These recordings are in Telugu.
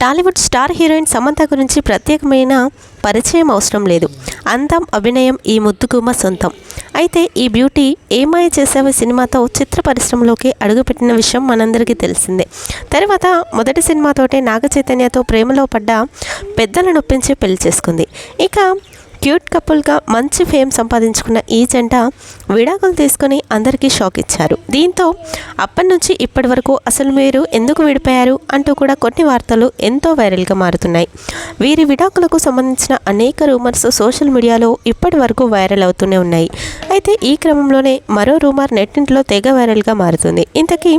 టాలీవుడ్ స్టార్ హీరోయిన్ సమంత గురించి ప్రత్యేకమైన పరిచయం అవసరం లేదు. అందం అభినయం ఈ ముద్దుగుమ్మ సొంతం. అయితే ఈ బ్యూటీ ఏమాయ చేసావే సినిమాతో చిత్ర పరిశ్రమలోకి అడుగుపెట్టిన విషయం మనందరికీ తెలిసిందే. తర్వాత మొదటి సినిమాతోటే నాగ చైతన్యతో ప్రేమలో పడ్డ పెద్దలను నొప్పించి పెళ్ళి చేసుకుంది. ఇక క్యూట్ కపుల్గా మంచి ఫేమ్ సంపాదించుకున్న ఈ జంట విడాకులు తీసుకొని అందరికీ షాక్ ఇచ్చారు. దీంతో అప్పటి నుంచి ఇప్పటి వరకు అసలు మీరు ఎందుకు విడిపోయారు అంటూ కూడా కొన్ని వార్తలు ఎంతో వైరల్గా మారుతున్నాయి. వీరి విడాకులకు సంబంధించిన అనేక రూమర్స్ సోషల్ మీడియాలో ఇప్పటి వరకు వైరల్ అవుతూనే ఉన్నాయి. అయితే ఈ క్రమంలోనే మరో రూమర్ నెట్టింట్లో తెగ వైరల్గా మారుతుంది. ఇంతకీ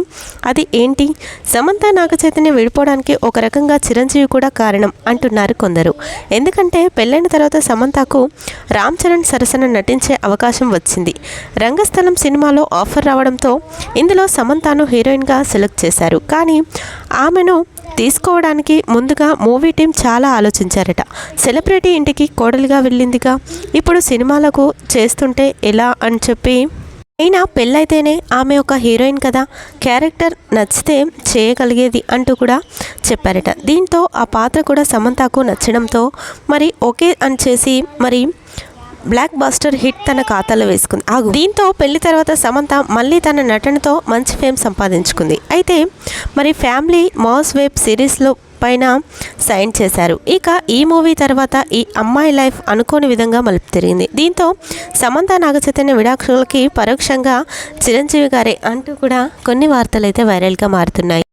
అది ఏంటి? సమంత నాగచైతన్యం విడిపోవడానికి ఒక రకంగా చిరంజీవి కూడా కారణం అంటున్నారు కొందరు. ఎందుకంటే పెళ్ళైన తర్వాత సమంతకు రామ్ చరణ్ సరసన నటించే అవకాశం వచ్చింది. రంగస్థలం సినిమాలో ఆఫర్ రావడంతో ఇందులో సమంతాను హీరోయిన్గా సెలెక్ట్ చేశారు. కానీ ఆమెను తీసుకోవడానికి ముందుగా మూవీ టీం చాలా ఆలోచించారట. సెలబ్రిటీ ఇంటికి కోడలిగా వెళ్ళిందిగా. ఇప్పుడు సినిమాలకు చేస్తుంటే ఎలా అని చెప్పి అయినా పెళ్ళైతేనే ఆమె ఒక హీరోయిన్ కదా. క్యారెక్టర్ నచ్చితే చేయగలిగేది అంటూ కూడా చెప్పారట. దీంతో ఆ పాత్ర కూడా సమంతకు నచ్చడంతో మరి ఓకే అని చేసి మరి బ్లాక్ బాస్టర్ హిట్ తన ఖాతాలో వేసుకుంది. ఆగు. దీంతో పెళ్ళి తర్వాత సమంత మళ్ళీ తన నటనతో మంచి ఫేమ్ సంపాదించుకుంది. అయితే మరి ఫ్యామిలీ మాస్ వెబ్ సిరీస్లో పైన సైన్ చేశారు. ఇక ఈ మూవీ తర్వాత ఈ అమ్మాయి లైఫ్ అనుకోని విధంగా మలుపు తిరిగింది దీంతో సమంత నాగచైతన్య విడాకులకి పరోక్షంగా చిరంజీవి గారే అంటూ కూడా కొన్ని వార్తలు అయితే వైరల్గా మారుతున్నాయి.